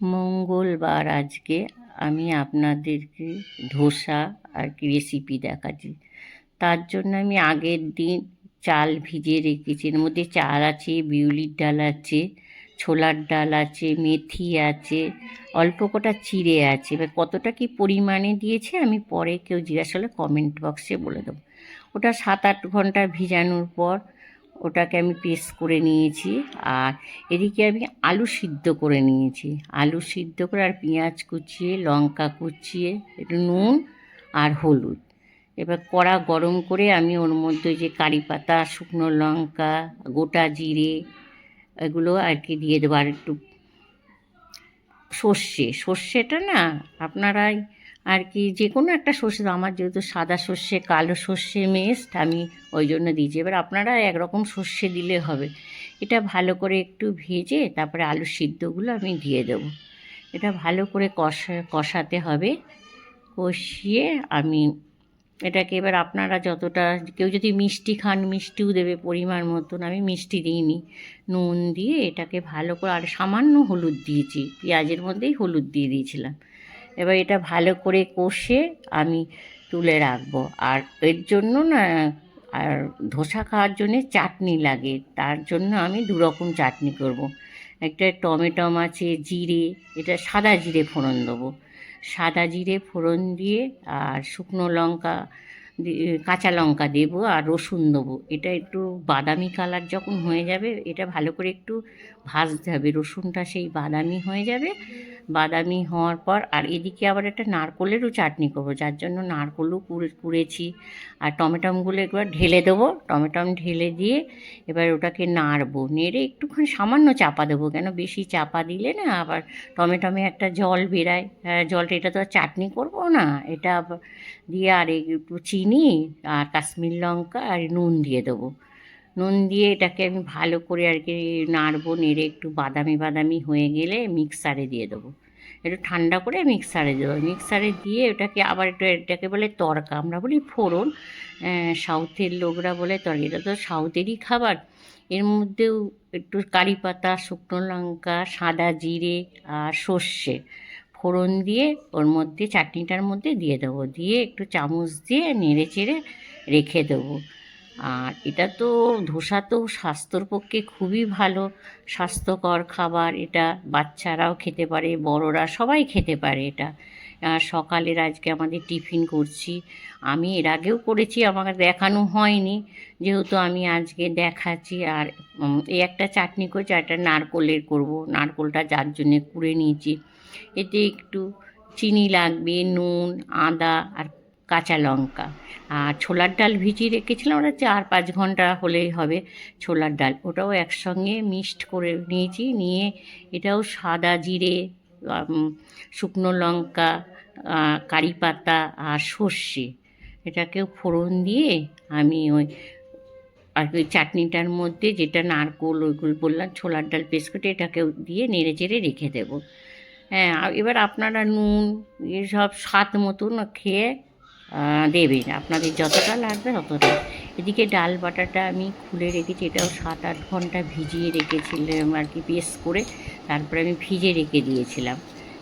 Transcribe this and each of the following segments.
মঙ্গলবার আজকে আমি আপনাদেরকে ধোসা আর কি রেসিপি দেখাচ্ছি। তার জন্য আমি আগের দিন চাল ভিজিয়ে রেখেছি। এর মধ্যে চাল আছে, বিউলির ডাল আছে, ছোলার ডাল আছে, মেথি আছে, অল্প কটা চিড়ে আছে। এবার কতটা কি পরিমাণে দিয়েছে আমি পরে কেউ জিজ্ঞাসা করলে কমেন্ট বক্সে বলে দেবো। ওটা সাত আট ঘণ্টা ভিজানোর পর ওটাকে আমি পেস্ট করে নিয়েছি আর এদিকে আমি আলু সিদ্ধ করে নিয়েছি। আলু সিদ্ধ করে আর পেঁয়াজ কুচিয়ে, লঙ্কা কুচিয়ে, একটু নুন আর হলুদ। এবার কড়া গরম করে আমি ওর মধ্যে যে কারি পাতা, শুকনো লঙ্কা, গোটা জিরে, এগুলো আর কি দিয়ে দেবো। আর একটু সর্ষে। সর্ষেটা না আপনারাই আর কি, যে কোনো একটা সর্ষে আমার যেহেতু সাদা সর্ষে, কালো সর্ষে মেস্ট আমি ওই জন্য দিয়েছি। এবার আপনারা একরকম সর্ষে দিলে হবে। এটা ভালো করে একটু ভেজে তারপরে আলু সিদ্ধগুলো আমি দিয়ে দেবো। এটা ভালো করে কষা, কষাতে হবে। কষিয়ে আমি এটাকে এবার আপনারা যতটা, কেউ যদি মিষ্টি খান, মিষ্টিও দেবে পরিমাণ মতন, আমি মিষ্টি দিইনি। নুন দিয়ে এটাকে ভালো করে, আর সামান্য হলুদ দিয়েছি, পেঁয়াজের মধ্যেই হলুদ দিয়ে দিয়েছিলাম। এবার এটা ভালো করে কষে আমি তুলে রাখব। আর এর জন্য না, আর ধোসা খাওয়ার জন্যে চাটনি লাগে। তার জন্য আমি দু রকম চাটনি করব। একটা টমেটম আছে জিরে, এটা সাদা জিরে ফোড়ন দেবো। সাদা জিরে ফোড়ন দিয়ে আর শুকনো লঙ্কা কাঁচা লঙ্কা দেবো আর রসুন দেবো। এটা একটু বাদামি কালার যখন হয়ে যাবে, এটা ভালো করে একটু ভাজতে হবে। রসুনটা সেই বাদামি হয়ে যাবে বাদামি হওয়ার পর আর এদিকে আবার একটা নারকোলেরও চাটনি করব যার জন্য নারকোলও কুড়ে কুড়েছি আর টমেটমগুলো একবার ঢেলে দেবো টমেটম ঢেলে দিয়ে এবার ওটাকে নাড়বো নেড়ে একটুখানি সামান্য চাপা দেবো কেন বেশি চাপা দিলে না আবার টমেটমে একটা জল বেরায়। হ্যাঁ, জলটা এটা তো আর চাটনি করব না এটা দিয়ে আর একটু চিনি আর কাশ্মীর লঙ্কা আর নুন দিয়ে দেবো। নুন দিয়ে এটাকে আমি ভালো করে আর কি নাড়বো, নেড়ে একটু বাদামি বাদামি হয়ে গেলে মিক্সারে দিয়ে দেবো। একটু ঠান্ডা করে মিক্সারে দেবো। মিক্সারে দিয়ে ওটাকে আবার একটু এটাকে বলে তরকা আমরা বলি ফোড়ন। সাউথের লোকরা বলে তড়কা। এটা তো সাউথেরই খাবার। এর মধ্যেও একটু কারি পাতা, শুকনো লঙ্কা, সাদা জিরে আর সর্ষে ফোড়ন দিয়ে ওর মধ্যে, চাটনিটার মধ্যে দিয়ে দেবো। দিয়ে একটু চামচ দিয়ে নেড়ে চেড়ে রেখে দেবো। আর এটা তো ধোসা তো স্বাস্থ্যর পক্ষে খুবই ভালো। স্বাস্থ্যকর খাবার এটা বাচ্চারাও খেতে পারে, বড়রা সবাই খেতে পারে এটা। আর সকালের আজকে আমাদের টিফিন করছি। আমি এর আগেও করেছি, আমাকে দেখানো হয়নি। যেহেতু আমি আজকে দেখাচ্ছি আর এই একটা চাটনি করছি আর একটা নারকোলের করব। নারকোলটা যার জন্যে কুড়ে নিয়েছি। এতে একটু চিনি লাগবে, নুন, আদা আর কাঁচা লঙ্কা। আর ছোলার ডাল ভিজিয়ে রেখেছিলাম, ওটা চার পাঁচ ঘণ্টা হলেই হবে ছোলার ডাল। ওটাও একসঙ্গে মিক্সড করে নিয়েছি, নিয়ে এটাও সাদা জিরে শুকনো লঙ্কা কারি পাতা আর সর্ষে। এটাকেও ফোড়ন দিয়ে আমি ওই, আর ওই চাটনিটার মধ্যে যেটা নারকোল, ওইগুলো বললাম, ছোলার ডাল পেস্ট এটাকেও দিয়ে নেড়ে চেড়ে রেখে দেবো। হ্যাঁ এবার আপনারা নুন, এসব স্বাদ মতন খেয়ে দেবেন আপনাদের যতটা লাগবে ততটা। এদিকে ডাল বাটাটা আমি খুলে রেখেছি, এটাও সাত আট ঘণ্টা ভিজিয়ে রেখেছিলাম আর কি পেস্ট করে। তারপরে আমি ভিজে রেখে দিয়েছিলাম।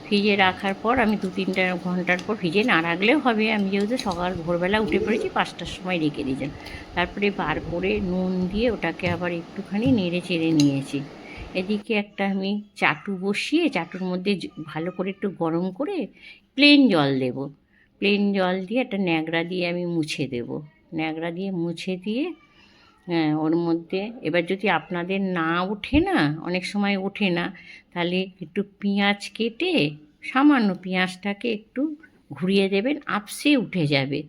ভিজে রাখার পর আমি দু তিনটা ঘণ্টার পর ভিজে না রাখলেও হবে। আমি যেহেতু সকাল ভোরবেলা উঠে পড়েছি, পাঁচটার সময় রেখে দিয়েছিলাম। তারপরে বার করে নুন দিয়ে ওটাকে আবার একটুখানি নেড়ে চেড়ে নিয়েছি। এদিকে একটা আমি চাটু বসিয়ে, চাটুর মধ্যে ভালো করে একটু গরম করে প্লেন জল দেব। প্লেন জল দিয়ে একটা ন্যাকড়া দিয়ে আমি মুছে দেব। ন্যাকড়া দিয়ে মুছে দিয়ে হ্যাঁ ওর মধ্যে এবার যদি আপনাদের না ওঠে না, অনেক সময় ওঠে না, তাহলে একটু পেঁয়াজ কেটে, সামান্য পেঁয়াজটাকে একটু ঘুরিয়ে দেবেন, আপসে উঠে যাবে।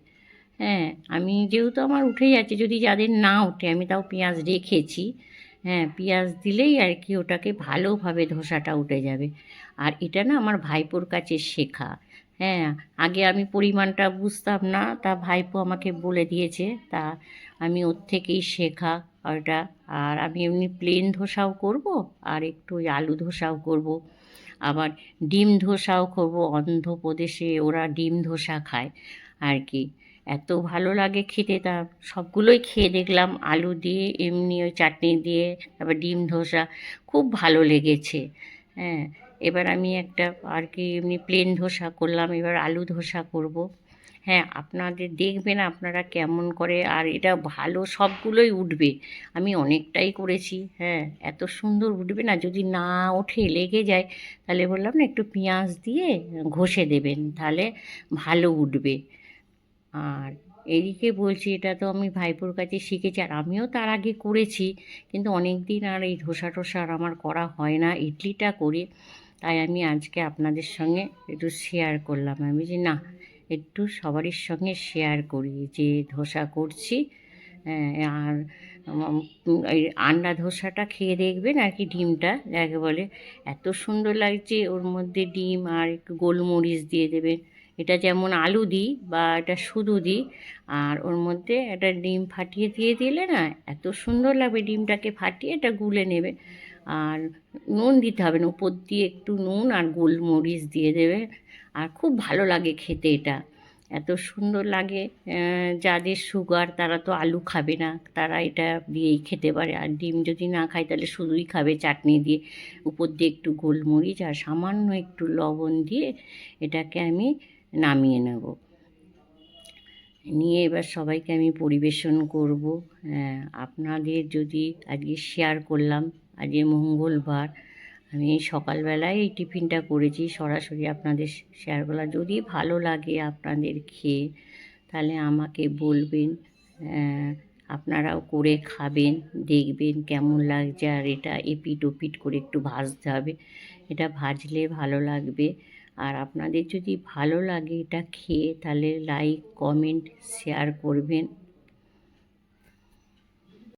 হ্যাঁ আমি যেহেতু আমার উঠে যাচ্ছে, যদি যাদের না ওঠে, আমি তাও পেঁয়াজ রেখেছি। হ্যাঁ পেঁয়াজ দিলেই আর কি ওটাকে ভালোভাবে ধোসাটা উঠে যাবে। আর এটা না আমার ভাইপোর কাছে শেখা। হ্যাঁ আগে আমি পরিমাণটা বুঝতাম না, তা ভাইপো আমাকে বলে দিয়েছে, তা আমি ওর থেকেই শেখা ওটা। আর আমি এমনি প্লেন ধোসাও করব, আর একটু আলু ধোসাও করব। আবার ডিম ধোসাও করব, অন্ধ্রপ্রদেশে ওরা ডিম ধোসা খায় আর কি। এত ভালো লাগে খেতে, তা সবগুলোই খেয়ে দেখলাম, আলু দিয়ে, এমনি ওই চাটনি দিয়ে, তারপর ডিম ধোসা, খুব ভালো লেগেছে। হ্যাঁ এবার আমি একটা আর কি এমনি প্লেন ধোসা করলাম, এবার আলু ধোসা করব। হ্যাঁ আপনাদের দেখবেন আপনারা কেমন করে, আর এটা ভালো সবগুলোই উঠবে। আমি অনেকটাই করেছি হ্যাঁ এত সুন্দর উঠবে না, যদি না ওঠে, লেগে যায়, তাহলে বললাম না একটু পেঁয়াজ দিয়ে ঘষে দেবেন, তাহলে ভালো উঠবে। আর এদিকে বলছি, এটা তো আমি ভাইপোর কাছে শিখেছি, আর আমিও তার আগে করেছি, কিন্তু অনেক দিন আর এই ধোসা টোসা আর আমার করা হয় না, ইডলিটা করি। তাই আমি আজকে আপনাদের সঙ্গে একটু শেয়ার করলাম। আমি যে না, একটু সবারই সঙ্গে শেয়ার করি, যে ধোসা করছি আর আন্ডা ধোসাটা খেয়ে দেখবেন আর কি ডিমটা, যাকে বলে, এত সুন্দর লাগছে ওর মধ্যে ডিম আর একটু গোলমরিচ দিয়ে দেবেন। এটা যেমন আলু দিই বা এটা শুধু দিই, আর ওর মধ্যে একটা ডিম ফাটিয়ে দিয়ে দিলে না, এত সুন্দর লাগবে ডিমটাকে ফাটিয়ে এটা গুলে নেবে। আর নুন দিতে হবে না উপর দিয়ে একটু নুন আর গোলমরিচ দিয়ে দেবে। আর খুব ভালো লাগে খেতে এটা। এত সুন্দর লাগে যাদের সুগার তারা তো আলু খাবে না, তারা এটা দিয়েই খেতে পারে। আর ডিম যদি না খায় তাহলে শুধুই খাবে চাটনি দিয়ে। উপর দিয়ে একটু গোলমরিচ আর সামান্য একটু লবণ দিয়ে এটাকে আমি নামিয়ে নেব। নিয়ে এবার সবাইকে আমি পরিবেশন করব। আপনাদের যদি আজকে শেয়ার করলাম আজকে মঙ্গলবার। আমি সকালবেলায় এই টিফিনটা করেছি। সরাসরি আপনাদের শেয়ার যদি ভালো লাগে আপনাদের খেয়ে, তাহলে আমাকে বলবেন আপনারাও করে খাবেন, দেখবেন কেমন লাগছে। আর এটা এপিট ওপিট করে একটু ভাজতে হবে। এটা ভাজলে ভালো লাগবে। আর আপনাদের যদি ভালো লাগে এটা খেয়ে, তাহলে লাইক কমেন্ট শেয়ার করবেন।